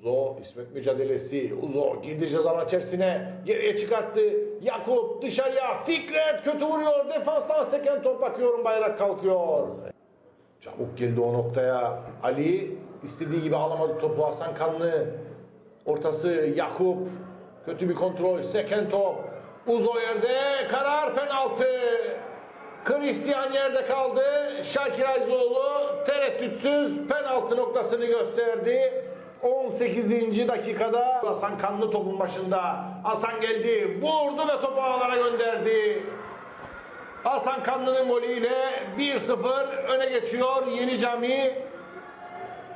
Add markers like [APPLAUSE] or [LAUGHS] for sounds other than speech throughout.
Uzo İsmet mücadelesi. Uzo girdi ceza içerisine. Geriye çıkarttı. Yakup dışarıya. Fikret kötü vuruyor. Defanstan seken top bakıyorum bayrak kalkıyor. Çabuk girdi o noktaya. Ali istediği gibi alamadı topu Hasan Kanlı. Ortası Yakup. Kötü bir kontrol. Seken top. Uzo yerde. Karar penaltı. Christian yerde kaldı. Şakir Azizoğlu tereddütsüz penaltı noktasını gösterdi. 18. dakikada Hasan Kanlı topun başında. Hasan geldi, vurdu ve topu ağlara gönderdi. Hasan Kanlı'nın golüyle 1-0 öne geçiyor Yeni Cami.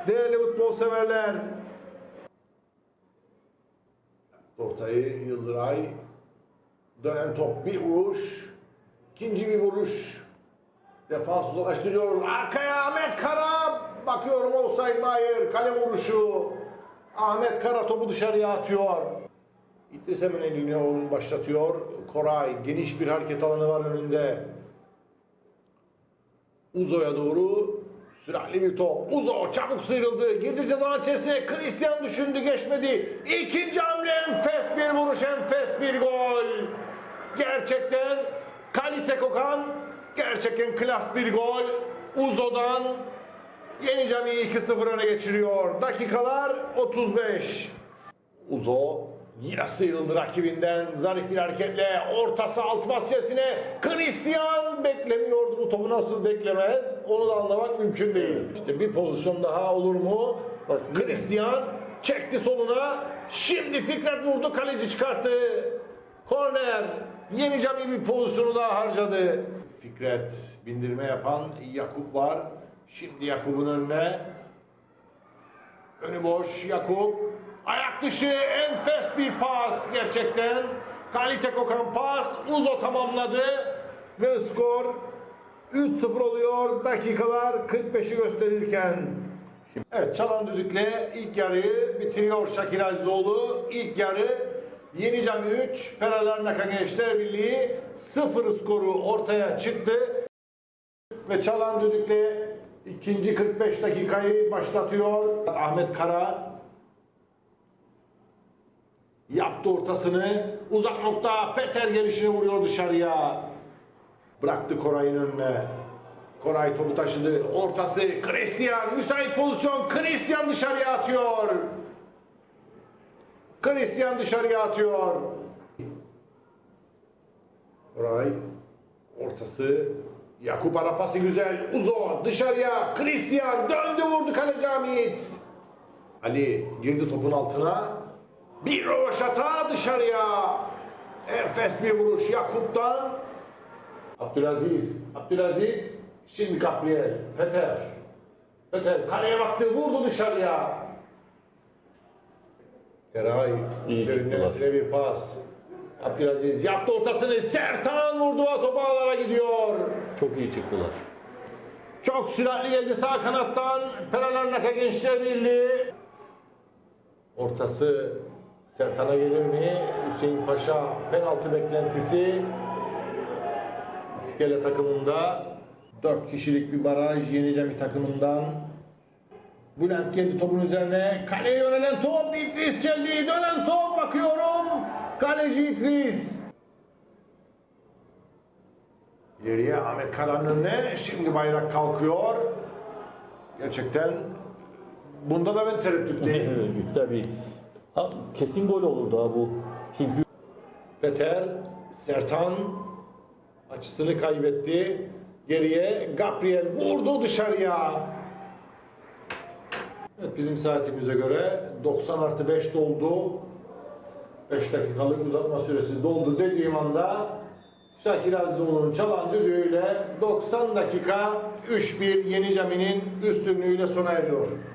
Değerli futbol severler. Ortayı Yıldıray. Dönen top bir vuruş. İkinci bir vuruş. Defans uzaklaştırıyor. Arkaya Ahmet Kara. Bakıyorum mi? Hayır. Kale vuruşu. Ahmet Kara topu dışarıya atıyor. İdris Emeneli'ni onu başlatıyor. Koray geniş bir hareket alanı var önünde. Uzo'ya doğru süratli bir top. Uzo çabuk sıyrıldı. Girdi cezanın içerisine. Christian düşündü geçmedi. İkinci hamle enfes bir vuruş enfes bir gol. Gerçekten kalite kokan gerçekten klas bir gol. Uzo'dan Yeni Cami'yi 2-0 öne geçiriyor. Dakikalar 35. Uzo yine sıyrıldı rakibinden zarif bir hareketle ortası alt bahçesine Christian beklemiyordu bu topu nasıl beklemez onu da anlamak mümkün değil. İşte bir pozisyon daha olur mu? Bak. Christian çekti soluna şimdi Fikret vurdu kaleci çıkarttı. Korner yeni cami bir pozisyonu daha harcadı. Fikret bindirme yapan Yakup var. Şimdi Yakup'un önüne Önü boş Yakup. Ayak dışı enfes bir pas gerçekten. Kalite kokan pas. Uzo tamamladı. Ve skor 3-0 oluyor. Dakikalar 45'i gösterirken. Evet çalan düdükle ilk yarıyı bitiriyor Şakir Azizoğlu. İlk yarı Yeni Cami 3, Peralarnaka Gençler Birliği 0 skoru ortaya çıktı. Ve çalan düdükle ikinci 45 dakikayı başlatıyor. Ahmet Kara yaptı ortasını. Uzak nokta Peter gelişine vuruyor dışarıya. Bıraktı Koray'ın önüne. Koray topu taşıdı. Ortası Christian. Müsait pozisyon. Christian dışarıya atıyor. Christian dışarıya atıyor. Koray ortası Yakup ara pası güzel. Uzo dışarıya. Christian döndü vurdu kaleci Hamit. Ali girdi topun altına. Bir roşata dışarıya. Enfes bir vuruş Yakup'tan. Abdülaziz. Abdülaziz. Şimdi Gabriel. Peter. Peter kaleye baktı vurdu dışarıya. Eray. İyi bir pas. Abdülaziz yaptı ortasını. Sertan vurdu ve top ağlara gidiyor. Çok iyi çıktılar. Çok süratli geldi sağ kanattan. Peralarnaka Gençler Birliği. Ortası Sertan'a gelir mi? Hüseyin Paşa penaltı beklentisi. İskele takımında 4 kişilik bir baraj Yeni Cami takımından. Bülent geldi topun üzerine. Kaleye yönelen top. İdris geldi. Dönen top. Bakıyorum. Kaleci İdris. İleriye Ahmet Karan'ın önüne. Şimdi bayrak kalkıyor. Gerçekten bunda da ben tereddütteyim. [LAUGHS] Evet, Tabii. Ha, kesin gol olurdu ha bu. Çünkü Peter, Sertan açısını kaybetti. Geriye Gabriel vurdu dışarıya. Evet, bizim saatimize göre 90 artı 5 doldu. 5 dakikalık uzatma süresi doldu dediğim anda Şakir Azizoğlu'nun çalan düdüğüyle 90 dakika 3-1 Yeni Cami'nin üstünlüğüyle sona eriyor.